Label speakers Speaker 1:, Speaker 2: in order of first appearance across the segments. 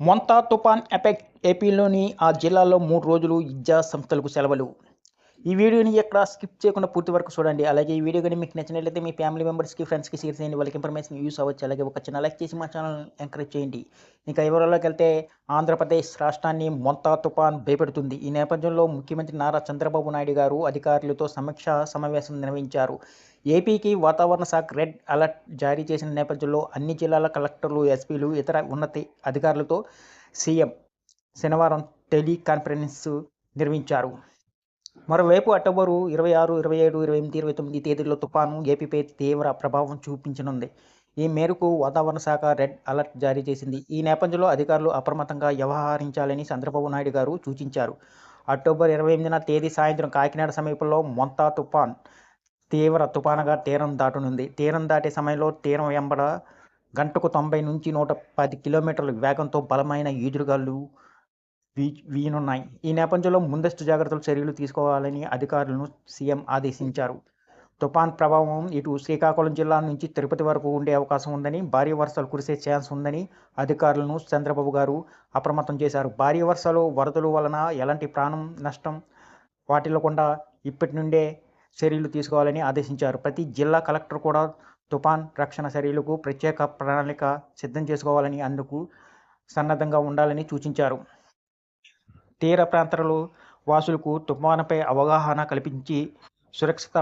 Speaker 1: మొంతా తుఫాన్ ఎఫెక్ట్ ఏపీలోని ఆ జిల్లాలో మూడు రోజులు విద్యా సంస్థలకు సెలవులు. ఈ వీడియోని ఎక్కడ స్కిప్ చేయకుండా పూర్తి వరకు చూడండి. అలాగే ఈ వీడియో కానీ మీకు నచ్చినట్లయితే మీ ఫ్యామిలీ మెంబర్స్కి ఫ్రెండ్స్కి షేర్ చేయండి. వాళ్ళకి ఇన్ఫర్మేషన్ యూస్ అవ్వచ్చు. అలాగే ఒక చిన్న లైక్ చేసి మా ఛానల్ ఎంకరేజ్ చేయండి. ఇంకా వివరాల్లోకి వెళ్తే ఆంధ్రప్రదేశ్ రాష్ట్రాన్ని మొంతా తుఫాన్ భయపెడుతుంది. ఈ నేపథ్యంలో ముఖ్యమంత్రి నారా చంద్రబాబు నాయుడు గారు అధికారులతో సమీక్ష సమావేశం నిర్వహించారు. ఏపీకి వాతావరణ శాఖ రెడ్ అలర్ట్ జారీ చేసిన నేపథ్యంలో అన్ని జిల్లాల కలెక్టర్లు ఎస్పీలు ఇతర ఉన్నత అధికారులతో సీఎం శనివారం టెలికాన్ఫరెన్స్ నిర్వహించారు. మరోవైపు అక్టోబరు ఇరవై ఆరు ఇరవై ఏడు ఇరవై ఎనిమిది ఇరవై తొమ్మిది తేదీల్లో తుఫాను ఏపీపై తీవ్ర ప్రభావం చూపించనుంది. ఈ మేరకు వాతావరణ శాఖ రెడ్ అలర్ట్ జారీ చేసింది. ఈ నేపథ్యంలో అధికారులు అప్రమత్తంగా వ్యవహరించాలని చంద్రబాబు నాయుడు గారు సూచించారు. అక్టోబర్ ఇరవై ఎనిమిదిన తేదీ సాయంత్రం కాకినాడ సమీపంలో మొంతా తుఫాన్ తీవ్ర తుఫానుగా తీరం దాటనుంది. తీరం దాటే సమయంలో తీరం వెంబడ గంటకు తొంభై నుంచి నూట పది కిలోమీటర్ల వేగంతో బలమైన ఈదురుగాలు వీనున్నాయి. ఈ నేపథ్యంలో ముందస్తు జాగ్రత్తలు చర్యలు తీసుకోవాలని అధికారులను సీఎం ఆదేశించారు. తుపాన్ ప్రభావం ఇటు శ్రీకాకుళం జిల్లా నుంచి తిరుపతి వరకు ఉండే అవకాశం ఉందని భారీ వర్షాలు కురిసే ఛాన్స్ ఉందని అధికారులను చంద్రబాబు గారు అప్రమత్తం చేశారు. భారీ వర్షాలు వరదలు వలన ఎలాంటి ప్రాణం నష్టం వాటిల్లకుండా ఇప్పటి నుండే చర్యలు తీసుకోవాలని ఆదేశించారు. ప్రతి జిల్లా కలెక్టర్ కూడా తుఫాన్ రక్షణ చర్యలకు ప్రత్యేక ప్రణాళిక సిద్ధం చేసుకోవాలని అందుకు సన్నద్ధంగా ఉండాలని సూచించారు. తీర ప్రాంతాలు వాసులకు తుఫానుపై అవగాహన కల్పించి సురక్షిత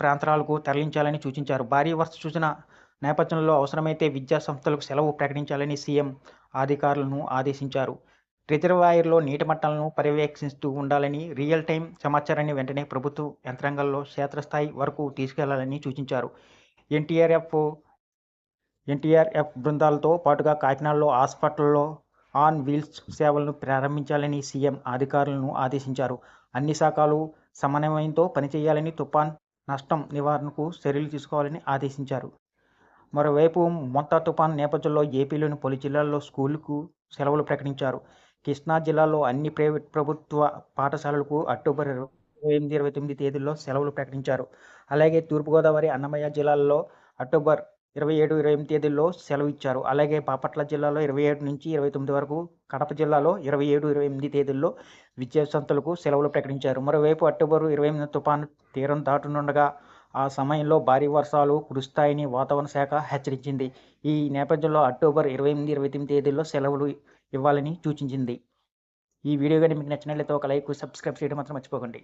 Speaker 1: ప్రాంతాలకు తరలించాలని సూచించారు. భారీ వర్ష సూచన నేపథ్యంలో అవసరమైతే విద్యా సంస్థలకు సెలవు ప్రకటించాలని సీఎం అధికారులను ఆదేశించారు. రిజర్వాయర్లో నీటి మట్టాలను పర్యవేక్షిస్తూ ఉండాలని రియల్ టైం సమాచారాన్ని వెంటనే ప్రభుత్వ యంత్రాంగాల్లో క్షేత్రస్థాయి వరకు తీసుకెళ్ళాలని సూచించారు. ఎన్టీఆర్ఎఫ్ ఎన్టీఆర్ఎఫ్ బృందాలతో పాటుగా కాకినాడలో హాస్పిటల్లో ఆన్ వీల్స్ సేవలను ప్రారంభించాలని సీఎం అధికారులను ఆదేశించారు. అన్ని శాఖలు సమన్వయంతో పనిచేయాలని తుఫాన్ నష్టం నివారణకు చర్యలు తీసుకోవాలని ఆదేశించారు. మరోవైపు మొత్త తుఫాన్ నేపథ్యంలో ఏపీలోని పలు జిల్లాల్లో స్కూళ్ళకు సెలవులు ప్రకటించారు. కృష్ణా జిల్లాలో అన్ని ప్రైవేట్ ప్రభుత్వ పాఠశాలలకు అక్టోబర్ ఇరవై ఎనిమిది ఇరవై తొమ్మిది తేదీల్లో సెలవులు ప్రకటించారు. అలాగే తూర్పుగోదావరి అన్నమయ్య జిల్లాల్లో అక్టోబర్ ఇరవై ఏడు ఇరవై ఎనిమిది తేదీల్లో సెలవు ఇచ్చారు అలాగే బాపట్ల జిల్లాలో ఇరవై ఏడు నుంచి ఇరవై తొమ్మిది వరకు కడప జిల్లాలో ఇరవై ఏడు ఇరవై ఎనిమిది తేదీల్లో విద్యా సంస్థలకు సెలవులు ప్రకటించారు. మరోవైపు అక్టోబర్ ఇరవై ఎనిమిది తుఫాను తీరం దాటునుండగా ఆ సమయంలో భారీ వర్షాలు కురుస్తాయని వాతావరణ శాఖ హెచ్చరించింది. ఈ నేపథ్యంలో అక్టోబర్ ఇరవై ఎనిమిది ఇరవై తొమ్మిది తేదీల్లో సెలవులు ఇవ్వాలని సూచించింది. ఈ వీడియో కానీ మీకు నచ్చినట్లయితే ఒక లైక్ సబ్స్క్రైబ్ చేయడం మాత్రం మర్చిపోకండి.